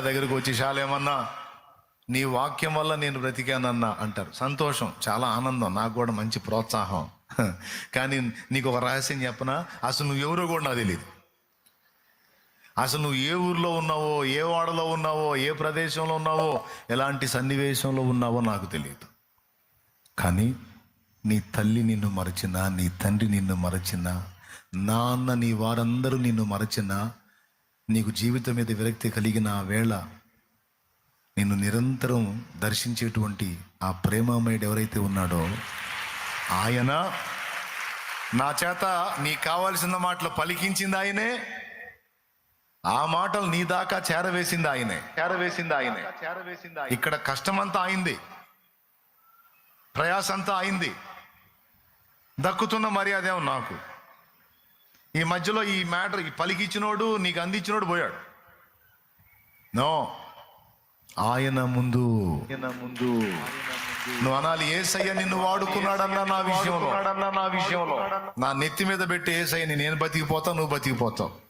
దగ్గరకు వచ్చి శాలేమన్నా నీ వాక్యం వల్ల నేను బ్రతికానన్నా అంటారు. సంతోషం చాలా ఆనందం నాకు కూడా మంచి ప్రోత్సాహం. కానీ నీకు ఒక రహస్యం చెప్పనా? అసలు నువ్వు ఎవరో కూడా నాకు తెలియదు అసలు నువ్వు ఏ ఊర్లో ఉన్నావో ఏ వాడలో ఉన్నావో ఏ ప్రదేశంలో ఉన్నావో ఎలాంటి సన్నివేశంలో ఉన్నావో నాకు తెలియదు కానీ నీ తల్లి నిన్ను మరచినా నీ తండ్రి నిన్ను మరచినా నాన్న నీ వారందరూ నిన్ను మరచినా నీకు జీవితం మీద విరక్తి కలిగిన ఆ వేళ నిన్ను నిరంతరం దర్శించేటువంటి ఆ ప్రేమమయుడు ఎవరైతే ఉన్నాడో ఆయన నా చేత నీకు కావాల్సిన మాటలు పలికించింది ఆయనే. ఆ మాటలు నీ దాకా చేరవేసింది ఆయనే. చేరవేసింది ఆయనే. చేరవేసింది ఇక్కడ కష్టమంతా అయింది. ప్రయాసంతా అయింది. దక్కుతున్న మర్యాదేమో నాకు. ఈ మధ్యలో ఈ మ్యాటర్ ఈ పలికిచ్చినోడు నీకు అందించినోడు పోయాడు. నో. ఆయన ముందు. ముందు. నువ్వు అనాలి ఏసయ్య నిన్ను వాడుకున్నాడన్నా నా విషయంలో. నా విషయంలో. నా నెత్తి మీద పెట్టి ఏసయ్యని నేను బతికిపోతా నువ్వు బతికిపోతావు.